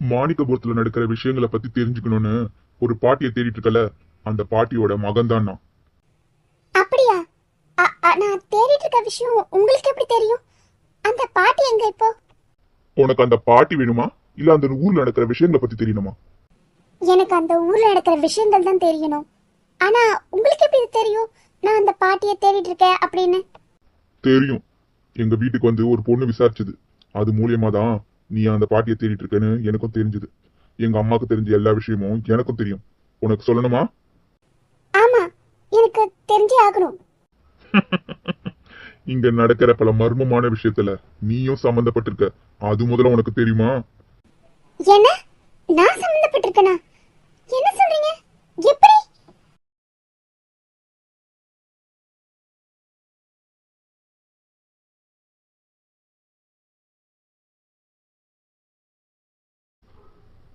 மாணிக்கபுரத்துல நடக்கிற விஷயங்களை பத்தி தெரிஞ்சுக்கணும்னு ஒரு பாட்டியை தேடிட்டு இருக்கல அந்த பாட்டியோட மகன் தான் நான் அப்படியா நான் தேடிட்டு இருக்க விஷயம் உங்களுக்கு எப்படி தெரியும்? அந்த பாட்டி எங்க இப்போ? உனக்கு அந்த பாட்டி வேணுமா? இல்ல அந்த ஊர்ல நடக்கிற விஷயங்களை பத்தி தெரியணுமா? எனக்கு அந்த ஊர்ல நடக்கிற விஷயங்கள் தான் தெரியணும். ஆனா உங்களுக்கு எப்படி தெரியும்? நான் அந்த பாட்டியை தேடிட்டு இருக்கேன் அப்படின்னு. தெரியும். எங்க வீட்டுக்கு வந்து ஒரு பொண்ணு விசாரிச்சது. அது மூலியமா தான் நீ அந்த பாட்டியை தேடிட்டு இருக்கேன்னு எனக்கும் தெரிஞ்சது. எங்க அம்மாக்கு தெரிஞ்ச எல்லா விஷயமும் எனக்கும் தெரியும். உனக்கு சொல்லணுமா? ஆமா எனக்கு தெரிஞ்சே ஆகணும். இங்க நடக்கிற பல மர்மமான விஷயத்துல நீயும் சம்பந்தப்பட்டிருக்க அது முதல்ல உனக்கு தெரியுமா? என்ன? நான் சம்பந்தப்பட்டிருக்கேனா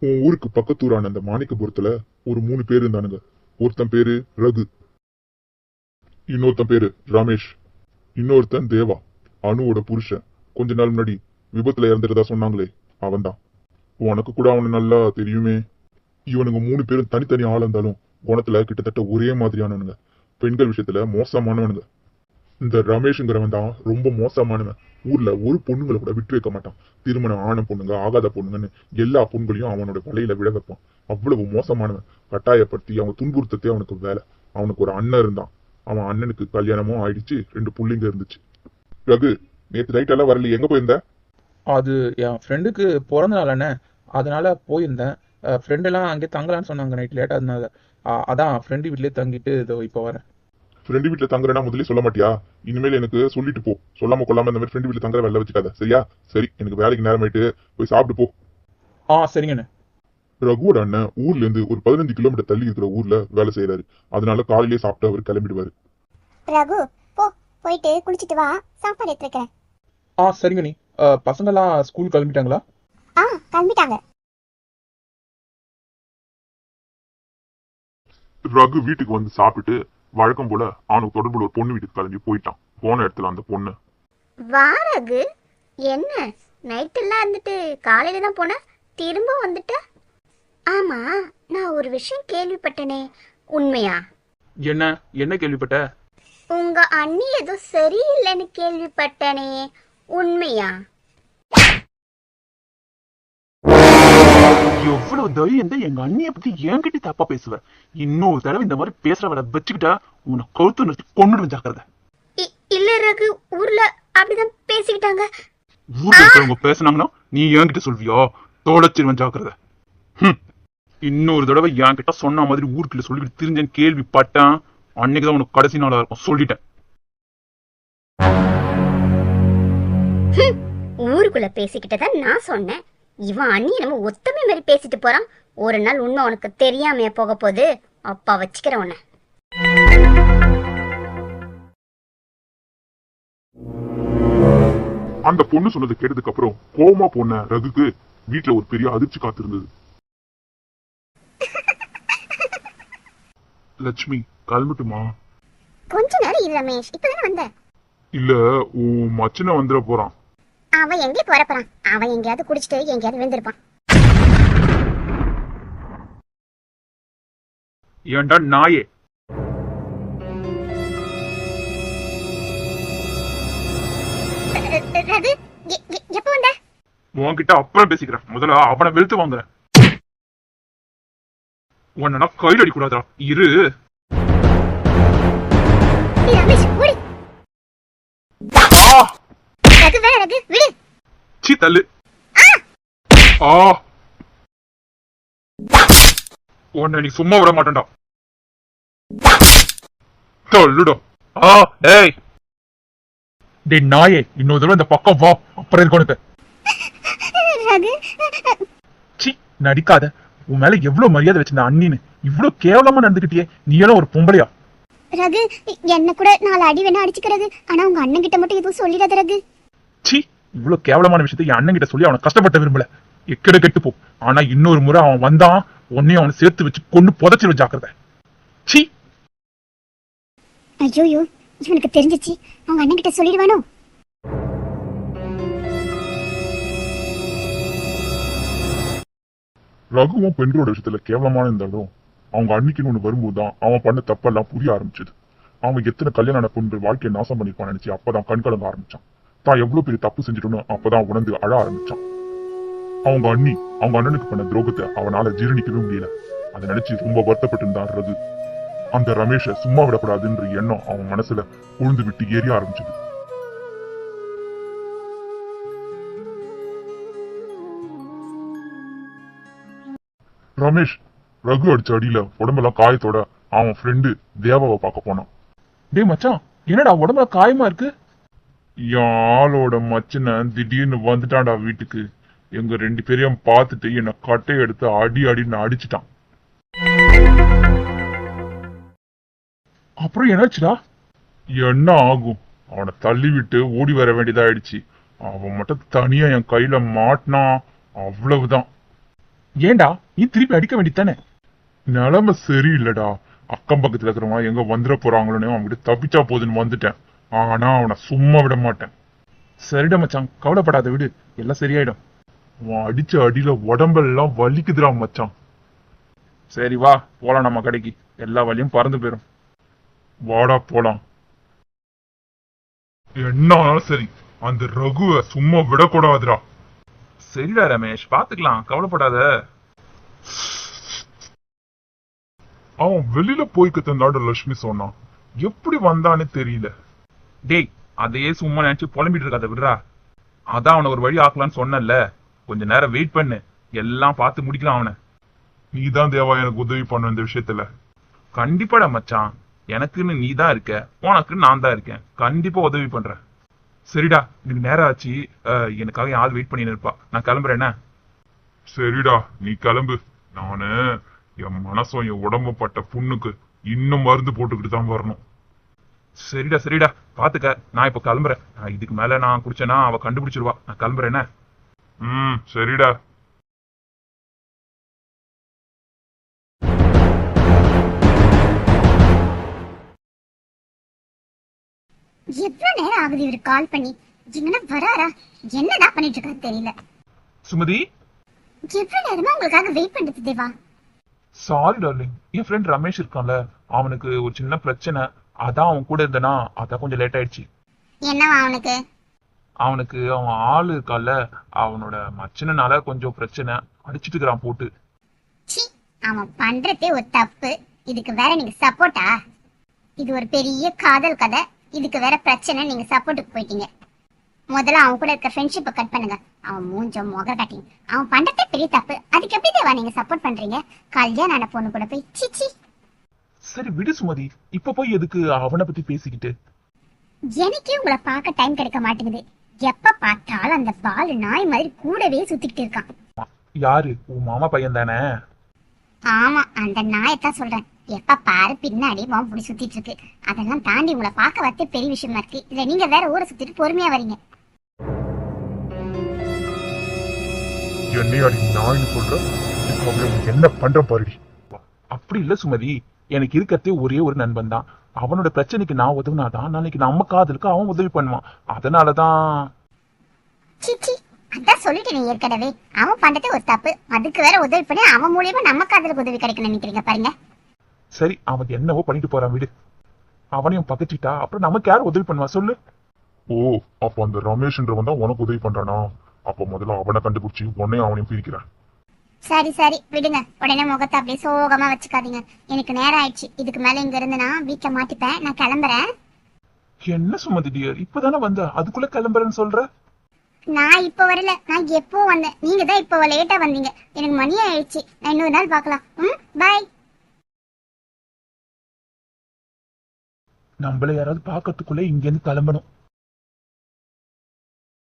உன் ஊருக்கு பக்கத்தூரான அந்த மாணிக்கபுரத்துல ஒரு மூணு பேர் இருந்தானுங்க. ஒருத்தன் பேரு ரகு. இன்னொருத்தன் பேரு ரமேஷ். இன்னொருத்தன் தேவா. அனுவோட புருஷன். கொஞ்ச நாள் முன்னாடி விபத்துல இறந்துட்டதா சொன்னாங்களே அவன்தான். உனக்கு கூட அவனை நல்லா தெரியுமே. இவனுங்க மூணு பேரும் தனித்தனி ஆள் இருந்தாலும் குணத்துல கிட்டத்தட்ட ஒரே மாதிரியானவனுங்க. பெண்கள் விஷயத்துல மோசமானவனுங்க. இந்த ரமேஷுங்கிறவன் தான் ரொம்ப மோசமானவன். ஊர்ல ஒரு பொண்ணுங்களை கூட விட்டு வைக்க மாட்டான். திருமணம் ஆன பொண்ணுங்க ஆகாத பொண்ணுங்கன்னு எல்லா பொண்களையும் அவனோட வலையில விழ வைப்பான். அவ்வளவு மோசமானவன். கட்டாயப்படுத்தி அவன் துன்புறுத்தத்தே அவனுக்கு வேலை. அவனுக்கு ஒரு அண்ணன் இருந்தான். அவன் அண்ணனுக்கு கல்யாணமும் ஆயிடுச்சு ரெண்டு புள்ளிங்க இருந்துச்சு. ரகு நேத்து நைட் எல்லாம் வரல எங்க போயிருந்த? அது என் ஃப்ரெண்டுக்கு பிறந்த நாள் அண்ணே. அதனால போயிருந்தேன். ஃப்ரெண்டெல்லாம் அங்கே தங்கலான்னு சொன்னாங்க நைட் லேட்டாக அதனால அதான் ஃப்ரெண்டு வீட்லேயே தங்கிட்டு இதோ இப்போ வரேன். ஃப்ரெண்டு வீட்டுல தங்குறேன்னா முதல்ல சொல்ல மாட்டியா? இனிமேல் எனக்கு சொல்லிட்டு போ. சொல்லாம கொள்ளாம இந்த மாதிரி ஃப்ரெண்டு வீட்டுல தங்குற வெளில வச்சுக்காத. சரியா? சரி எனக்கு வேலைக்கு நேரம் ஆயிட்டு போய் சாப்பிட்டு போ. ஆ சரிங்கண்ணே ரகுவோட அண்ணன் ஊர்ல இருந்து ஒரு பதினஞ்சு கிலோமீட்டர் தள்ளி இருக்கிற ஊர்ல வேலை செய்யறாரு அதனால காலையிலேயே சாப்பிட்டு அவர் கிளம்பிடுவாரு. ரகு போ போயிட்டு குளிச்சிட்டு வா. சாப்பாடு எடுத்துருக்கேன் ஆ சரிங்க நீ பசங்கெல்லாம் ஸ்கூல் கிளம்பிட்டாங்களா? ஆ கிளம்பிட்டாங்க. ரகு வீட்டுக்கு வந்து சாப்பிட்டு வழக்கம் போல அவனுக்கு தொடர்புல ஒரு பொண்ணு வீட்டுக்கு கிளம்பி போயிட்டான். போன இடத்துல அந்த பொண்ணு. வா ரகு என்ன நைட்டெல்லாம் இருந்துட்டு காலையில தான் போன? திரும்ப வந்துட்ட? ஆமா நான் ஒரு விஷயம் கேள்விப்பட்டனே. உண்மையா? என்ன? என்ன கேள்விப்பட்ட? உங்க அண்ணி ஏதோ சரியில்லைன்னு கேள்விப்பட்டனே. உண்மையா? எவ்வளவு தைரியம் தான் எங்க அண்ணிய பத்தி என்கிட்ட தப்பா பேசுவ? இன்னொரு தடவை இந்த மாதிரி பேசுறவள வச்சுக்கிட்டா உன்னை கழுத்து நிறுத்தி கொண்டுடுவேன் ஜாக்கிரதை. இல்ல ரகு ஊர்ல அப்படிதான் பேசிக்கிட்டாங்க. ஊர்ல இருக்கிறவங்க பேசுனாங்கன்னா நீ என்கிட்ட சொல்வியா? தோலச்சிருவன் ஜாக்கிரதை. இன்னொரு தடவை என்கிட்ட சொன்ன மாதிரி ஊருக்குள்ள சொல்லிக்கிட்டு திரிஞ்சேன் கேள்விப்பட்டேன். அன்னைக்கு தான் உனக்கு கடைசி நாளா இருக்கும் சொல்லிட்டேன். ஊருக்குள்ள பேசிக்கிட்டத நான் சொன்னேன். இவன் அண்ணி நம்ம ஒத்தமை மாதிரி பேசிட்டு போறான். ஒரு நாள் உண்மை உனக்கு தெரியாமையா போக போகுது. அப்பா வச்சுக்கிறேன் உன்னை. அந்த பொண்ணு சொன்னதை கேட்டதுக்கு அப்புறம் கோவமா போன ரகுக்கு வீட்டுல ஒரு பெரிய அதிர்ச்சி காத்திருந்தது. லட்சுமி கிளம்பட்டுமா? கொஞ்ச நேரம் இரு ரமேஷ். இப்பதானே வந்த? இல்ல உன் மச்சனை வந்துட போறான். அவன் எங்கே போற போறான். அவன் எங்கேயாவது குடிச்சிட்டு எங்கேயாவது விழுந்திருப்பான். ஏன்டா நாயே? ரகு எப்போ வந்த? உன்கிட்ட அப்புறம் பேசிக்கிறேன். முதல்ல அவனை வெளுத்து வாங்குறேன். உன்னை கையில் அடிக்கூடாதா இரு. ரமேஷ் ஓடி ஆ ரகு விடு. சீ தள்ளு. ஆ. உன்னை நீ சும்மா விட மாட்டேன்டா. தள்ளுடா. ஆ டேய். டேய் நாயே இன்னொரு தடவை இந்த பக்கம் வா. அப்புறம் இருக்கு உனக்கு? ரகு. சீ நடிக்காத. உன் மேல எவ்வளவு மரியாதை வச்சிருந்த அண்ணின்னு. இவ்வளவு கேவலமா நடந்துக்கிட்டியே நீ எல்லாம் ஒரு பொம்பளையா? ரகு என்ன கூட நாலு அடி வேணா அடிச்சுக்கிறது. ஆனா உங்க அண்ணன் கிட்ட மட்டும் எதுவும் சொல்லிடாத ரகு. சி இவ்வளவு கேவலமான விஷயத்த என் அண்ணன் கிட்ட சொல்லி அவனை கஷ்டப்பட்ட விரும்பல. எக்கட கெட்டு போ. ஆனா இன்னொரு முறை அவன் வந்தான் உன்னையும் அவனை சேர்த்து வச்சு கொண்டு புதைச்சிரு ஜாக்கிரத. சி. ஐயோ இவனுக்கு தெரிஞ்சிச்சு அவங்க அண்ணன் கிட்ட சொல்லிடுவானோ ரகுவும் பெண்களோட விஷயத்துல கேவலமான இருந்தாலும் அவங்க அன்னைக்குன்னு ஒண்ணு வரும்போது தான் அவன் பண்ண தப்பெல்லாம் புரிய ஆரம்பிச்சது. அவன் எத்தனை கல்யாண பொண்ணு வாழ்க்கையை நாசம் பண்ணிருப்பான்னு நினைச்சு அப்பதான் கண் கலங்க ஆரம்பிச்சான். தான் எவ்வளவு பெரிய தப்பு செஞ்சிட்டோன்னு அப்பதான் உணர்ந்து அழ ஆரம்பிச்சான். அவங்க அண்ணி அவங்க அண்ணனுக்கு பண்ண துரோகத்தை அவனால ஜீரணிக்கவே முடியல. அதை நினைச்சு ரொம்ப வருத்தப்பட்டு இருந்தான் ரகு அந்த ரமேஷ சும்மா விடக்கூடாதுன்ற எண்ணம் அவன் மனசுல உழுந்து விட்டு எரிய ஆரம்பிச்சது. ரமேஷ் ரகு அடிச்ச அடியில உடம்பெல்லாம் காயத்தோட அவன் ஃப்ரெண்டு தேவாவை பார்க்க போனான். டே மச்சான் என்னடா உடம்புல காயமா இருக்கு? என் ஆளோட மச்சனை திடீர்னு வந்துட்டான்டா வீட்டுக்கு. எங்க ரெண்டு பேரையும் பார்த்துட்டு என்னை கட்டை எடுத்து அடி அடின்னு அடிச்சிட்டான். அப்புறம் என்னாச்சுடா? என்ன ஆகும்? அவனை தள்ளி விட்டு ஓடி வர வேண்டியதாயிடுச்சு. அவன் மட்டும் தனியா என் கையில மாட்டினா அவ்வளவுதான். ஏன்டா? நீ திருப்பி அடிக்க வேண்டித்தானே நிலைமை சரியில்லடா. அக்கம் பக்கத்துல இருக்கிறவங்க எங்க வந்துட போறாங்களோன்னு அவன்கிட்ட தப்பிச்சா போதுன்னு வந்துட்டேன். ஆனா அவனை சும்மா விட மாட்டேன். சரிடா மச்சான் கவலைப்படாத விடு. எல்லாம் சரியாயிடும். உன் அடிச்ச அடியில உடம்பெல்லாம் வலிக்குதுடா மச்சான். சரி வா போலாம் நம்ம கடைக்கு. எல்லா வழியும் பறந்து போயிரும். வாடா போலாம். என்ன ஆனாலும் சரி அந்த ரகுவ சும்மா விடக்கூடாதுடா. சரிடா ரமேஷ் பாத்துக்கலாம் கவலைப்படாத. அவன் வெளியில போய்க்கு தந்தாட லட்சுமி சொன்னான். எப்படி வந்தான்னு தெரியல. டேய் அதையே சும்மா நினைச்சு புலம்பிட்டு இருக்காத விடுறா. அதான் அவனை ஒரு வழி ஆக்கலாம்னு சொன்னேன்ல. கொஞ்ச நேரம் வெயிட் பண்ணு. எல்லாம் பார்த்து முடிக்கலாம் அவனை. நீதான் தேவா எனக்கு உதவி பண்ண இந்த விஷயத்துல. கண்டிப்பாடா மச்சான். எனக்குன்னு நீ தான் இருக்க. உனக்கு நான் தான் இருக்கேன். கண்டிப்பா உதவி பண்றேன். சரிடா எனக்கு நேரம் ஆச்சு. எனக்காக என் ஆள் வெயிட் பண்ணி இருப்பா. நான் கிளம்புறேன் என்ன? சரிடா நீ கிளம்பு. நானு என் மனசும் என் உடம்பும் பட்ட புண்ணுக்கு இன்னும் மருந்து போட்டுக்கிட்டு தான் வரணும். சரிடா சரிடா. பாத்துக்க நான் இப்ப கிளம்புறேன். நான் இதுக்கு மேல நான் குடிச்சேன்னா அவ கண்டுபிடிச்சிருவா. நான் கிளம்புறேன் என்ன? ம் சரிடா. எவ்வளவு நேரம் ஆகுது இவர் கால் பண்ணி? எங்கன்னா வராரா? என்னடா பண்ணிட்டு இருக்காரு தெரியல. சுமதி? எவ்வளவு நேரமா உங்களுக்காக வெயிட் பண்றது தேவா? சாரி டார்லிங் என் ஃப்ரெண்ட் ரமேஷ் இருக்கான்ல. அவனுக்கு ஒரு சின்ன பிரச்சனை. அதான் அவன் கூட இருந்தனா? அதான் கொஞ்சம் லேட் ஆயிடுச்சு. என்னவா அவனுக்கு? அவனுக்கு அவன் ஆளு இருக்கான்ல அவனோட மச்சனனால கொஞ்சம் பிரச்சனை. அடிச்சிட்டு இருக்கிறான் போட்டு. அவன் பண்றதே ஒரு தப்பு. இதுக்கு வேற நீங்க சப்போர்ட்டா இது ஒரு பெரிய காதல் கதை. இதுக்கு வேற பிரச்சனை நீங்க சப்போர்ட்டுக்கு போயிட்டீங்க. முதல்ல அவன் கூட இருக்க ஃப்ரெண்ட்ஷிப்பை கட் பண்ணுங்க. அவன் மூஞ்சம் முக காட்டிங் அவன் பண்றதே பெரிய தப்பு. அதுக்கு எப்படி தேவா நீங்க சப்போர்ட் பண்றீங்க? கல்யாணம் ஆன பொண்ணு கூட போய் சிச்சி சரி விடு சுமதி. இப்ப போய் எதுக்கு அவனை பத்தி பேசிக்கிட்டு? எனக்கே உங்களை பார்க்க டைம் கிடைக்க மாட்டேங்குது. எப்ப பார்த்தாலும் அந்த பால் நாய் மாதிரி கூடவே சுத்திக்கிட்டு இருக்கான். யாரு? உன் மாமா பையன் தானே? ஆமா அந்த நாயத்தான் சொல்றேன். எப்ப பாரு பின்னாடி பாம்பு புடி சுத்திட்டு இருக்கு. அதெல்லாம் தாண்டி உங்களை பார்க்க வரதே பெரிய விஷயமா இருக்கு. இதுல நீங்க வேற ஊரை சுத்திட்டு பொறுமையா வரீங்க. என்னைய அடி நாயின்னு சொல்ற? என்ன பண்ற பாருடி. அப்படி இல்ல சுமதி. எனக்கு இருக்கிறதே ஒரே ஒரு நண்பன் தான். அவனோட பிரச்சனைக்கு நான் உதவுனாதான் நாளைக்கு நம்ம காதலுக்கு அவன் உதவி பண்ணுவான். அதனாலதான். அதான் சொல்லிட்டேன் நீ ஏற்கனவே. அவன் பண்றதே ஒரு தப்பு. அதுக்கு வேற உதவி பண்ணி அவன் மூலியமா நம்ம காதலுக்கு உதவி கிடைக்கணும் நினைக்கிறீங்க பாருங்க. சரி அவன் என்னவோ பண்ணிட்டு போறான் விடு. அவனையும் பகச்சிட்டா அப்புறம் நமக்கு யார் உதவி பண்ணுவா சொல்லு. ஓ அப்ப அந்த ரமேஷ்ன்றவன் தான் உனக்கு உதவி பண்றானா? அப்ப முதல்ல அவனை கண்டுபிடிச்சு உன்னையும் அவனையும் பிரிக்கிறேன். சரி சரி. விடுங்க. உடனே முகத்தை அப்படியே சோகமா வச்சுக்காதீங்க. எனக்கு நேரம் ஆயிடுச்சு. இதுக்கு மேல இங்க இருந்து நான் வீட்டை மாட்டிப்பேன். நான் கிளம்புறேன். என்ன சுமதி டியர் இப்பதானே வந்த? அதுக்குள்ள கிளம்புறேன்னு சொல்ற? நான் இப்ப வரல. நான் எப்போ வந்தேன்? நீங்க தான் இப்போ லேட்டா வந்தீங்க. எனக்கு மணி ஆயிடுச்சு. நான் இன்னொரு நாள் பார்க்கலாம். ம் பாய் நம்மள யாராவது பாக்கிறதுக்குள்ள இங்க இருந்து கிளம்பணும்.